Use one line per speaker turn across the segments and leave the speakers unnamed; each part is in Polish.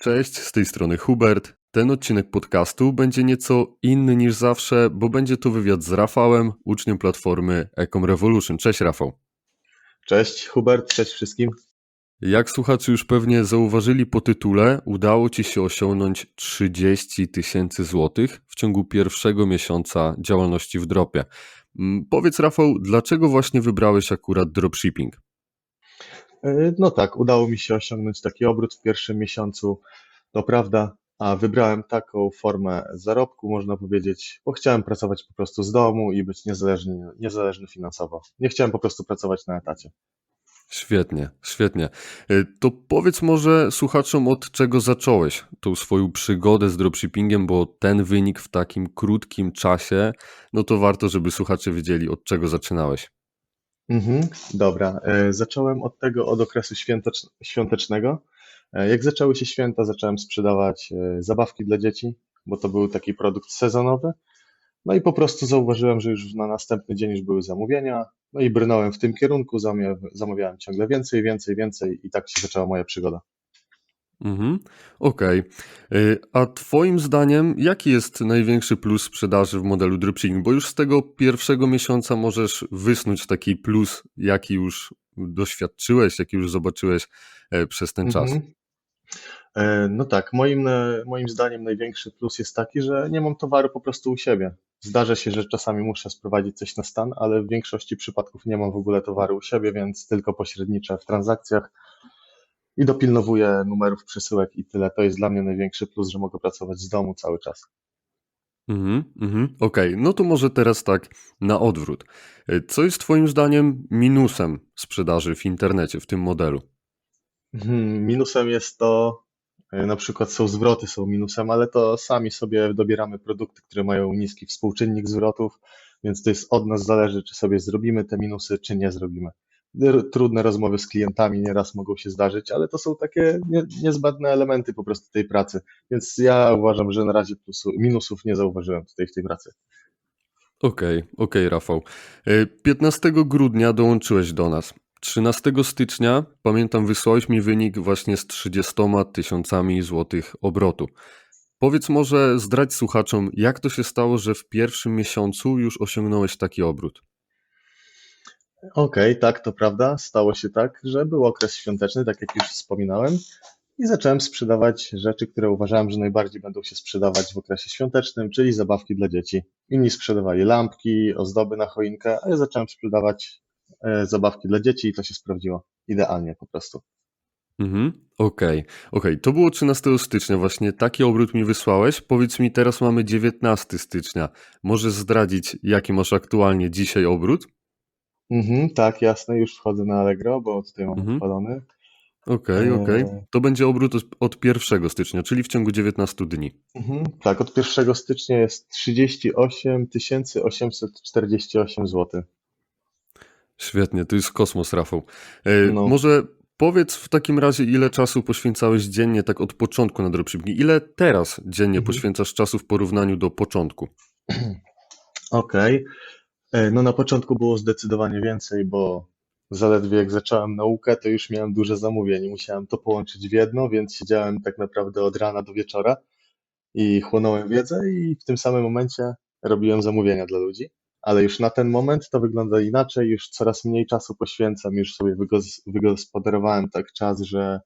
Cześć, z tej strony Hubert. Ten odcinek podcastu będzie nieco inny niż zawsze, bo będzie to wywiad z Rafałem, uczniem platformy Ecom Revolution. Cześć Rafał.
Cześć Hubert, cześć wszystkim.
Jak słuchacze już pewnie zauważyli po tytule, udało Ci się osiągnąć 30 tysięcy złotych w ciągu pierwszego miesiąca działalności w dropie. Mm, Powiedz Rafał, dlaczego właśnie wybrałeś akurat dropshipping?
E, No tak, udało mi się osiągnąć taki obrót w pierwszym miesiącu, to prawda, a wybrałem taką formę zarobku, można powiedzieć, bo chciałem pracować po prostu z domu i być niezależny, niezależny finansowo. Nie chciałem po prostu pracować na etacie.
Świetnie, świetnie. Y, To powiedz może słuchaczom, od czego zacząłeś tą swoją przygodę z dropshippingiem, bo ten wynik w takim krótkim czasie, no to warto, żeby słuchacze wiedzieli, od czego zaczynałeś.
Mhm, dobra, e, zacząłem od tego, od okresu świątecz- świątecznego. E, Jak zaczęły się święta, zacząłem sprzedawać e, zabawki dla dzieci, bo to był taki produkt sezonowy. No i po prostu zauważyłem, że już na następny dzień już były zamówienia. No i brnąłem w tym kierunku, zamawiałem ciągle więcej, więcej, więcej i tak się zaczęła moja przygoda.
Mhm, okej. Y, A twoim zdaniem, jaki jest największy plus sprzedaży w modelu dropshipping? Bo już z tego pierwszego miesiąca możesz wysnuć taki plus, jaki już doświadczyłeś, jaki już zobaczyłeś e, przez ten czas.
Mhm. E, No tak, moim, e, moim zdaniem największy plus jest taki, że nie mam towaru po prostu u siebie. Zdarza się, że czasami muszę sprowadzić coś na stan, ale w większości przypadków nie mam w ogóle towaru u siebie, więc tylko pośredniczę w transakcjach i dopilnowuję numerów przesyłek i tyle. To jest dla mnie największy plus, że mogę pracować z domu cały czas.
Mhm, mhm. Okej, no to może teraz tak na odwrót. Co jest Twoim zdaniem minusem sprzedaży w internecie w tym modelu?
Mhm, Minusem jest to, e, na przykład są zwroty, są minusem, ale to sami sobie dobieramy produkty, które mają niski współczynnik zwrotów, więc to jest od nas zależy, czy sobie zrobimy te minusy, czy nie zrobimy. Trudne rozmowy z klientami nieraz mogą się zdarzyć, ale to są takie nie, niezbędne elementy po prostu tej pracy, więc ja uważam, że na razie plusu, minusów nie zauważyłem tutaj w tej pracy.
Okej, okej, Rafał. Y, 15 grudnia dołączyłeś do nas. 13 stycznia, pamiętam, wysłałeś mi wynik właśnie z 30 tysiącami złotych obrotu. Powiedz może, zdradź słuchaczom, jak to się stało, że w pierwszym miesiącu już osiągnąłeś taki obrót?
Okej, tak, to prawda. Stało się tak, że był okres świąteczny, tak jak już wspominałem, i zacząłem sprzedawać rzeczy, które uważałem, że najbardziej będą się sprzedawać w okresie świątecznym, czyli zabawki dla dzieci. Inni sprzedawali lampki, ozdoby na choinkę, a ja zacząłem sprzedawać e, zabawki dla dzieci i to się sprawdziło idealnie po prostu.
Mhm, okej, okej. To było 13 stycznia, właśnie taki obrót mi wysłałeś. Powiedz mi, teraz mamy 19 stycznia. Możesz zdradzić, jaki masz aktualnie dzisiaj obrót?
Mhm, tak, jasne, już wchodzę na Allegro, bo tutaj mam
Mhm.
odpalony.
Okej, okej.
E,
To będzie obrót od- od 1 stycznia, czyli w ciągu 19 dni.
mhm, tak, od 1 stycznia jest 38 848 zł.
Świetnie, to jest kosmos, Rafał. E,
No.
może powiedz w takim razie, ile czasu poświęcałeś dziennie, tak od początku na dropshipping? Ile teraz dziennie
Mhm.
poświęcasz czasu w porównaniu do początku?
Okej. E, No na początku było zdecydowanie więcej, bo zaledwie jak zacząłem naukę, to już miałem duże zamówienie. Musiałem to połączyć w jedno, więc siedziałem tak naprawdę od rana do wieczora i chłonąłem wiedzę i w tym samym momencie robiłem zamówienia dla ludzi. Ale już na ten moment to wygląda inaczej, już coraz mniej czasu poświęcam, już sobie wygos- wygospodarowałem tak czas, że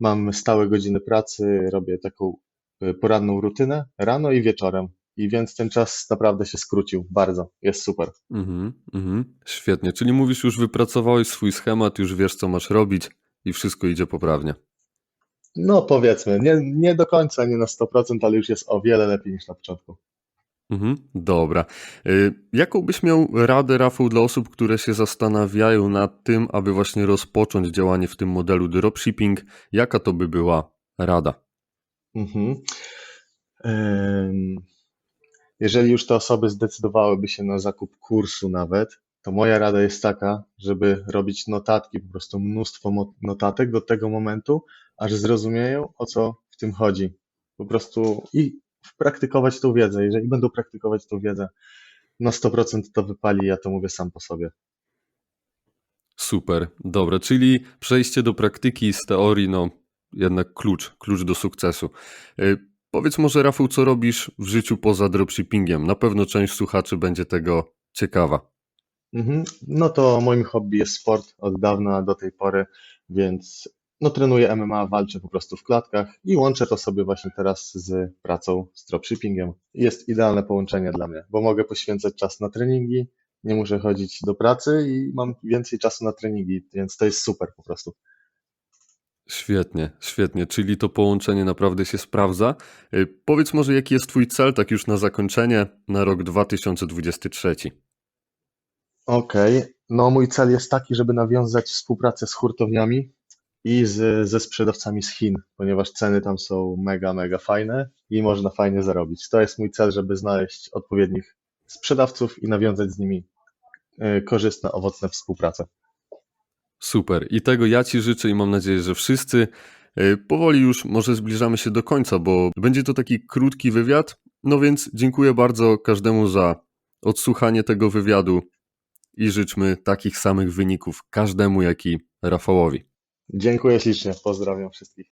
mam stałe godziny pracy, robię taką e, poranną rutynę rano i wieczorem. I więc ten czas naprawdę się skrócił bardzo. Jest super.
Mhm, mhm. Świetnie, czyli mówisz, już wypracowałeś swój schemat, już wiesz, co masz robić i wszystko idzie poprawnie.
No powiedzmy, nie, nie do końca, nie na 100%, ale już jest o wiele lepiej niż na początku.
Mhm, dobra. Y, Jaką byś miał radę, Rafał, dla osób, które się zastanawiają nad tym, aby właśnie rozpocząć działanie w tym modelu dropshipping? Jaka to by była rada?
Mhm. Jeżeli już te osoby zdecydowałyby się na zakup kursu nawet, to moja rada jest taka, żeby robić notatki, po prostu mnóstwo notatek do tego momentu, aż zrozumieją, o co w tym chodzi. Po prostu i praktykować tą wiedzę. Jeżeli będą praktykować tą wiedzę, na 100% to wypali, ja to mówię sam po sobie.
Super, dobra, czyli przejście do praktyki z teorii, no jednak klucz, klucz do sukcesu. Powiedz może, Rafał, co robisz w życiu poza dropshippingiem? Na pewno część słuchaczy będzie tego ciekawa.
Mhm. No to moim hobby jest sport od dawna do tej pory, więc no trenuję MMA, walczę po prostu w klatkach i łączę to sobie właśnie teraz z pracą z dropshippingiem. Jest idealne połączenie dla mnie, bo mogę poświęcać czas na treningi, nie muszę chodzić do pracy i mam więcej czasu na treningi, więc to jest super po prostu.
Świetnie, świetnie, czyli to połączenie naprawdę się sprawdza. Y, Powiedz może, jaki jest Twój cel, tak już na zakończenie, na rok 2023?
Okej, no mój cel jest taki, żeby nawiązać współpracę z hurtowniami i z, ze sprzedawcami z Chin, ponieważ ceny tam są mega, mega fajne i można fajnie zarobić. To jest mój cel, żeby znaleźć odpowiednich sprzedawców i nawiązać z nimi e, korzystne, owocne współpracę.
Super. I tego ja Ci życzę i mam nadzieję, że wszyscy. Y, Powoli już może zbliżamy się do końca, bo będzie to taki krótki wywiad. No więc dziękuję bardzo każdemu za odsłuchanie tego wywiadu i życzmy takich samych wyników każdemu, jak i Rafałowi.
Dziękuję ślicznie, pozdrawiam wszystkich.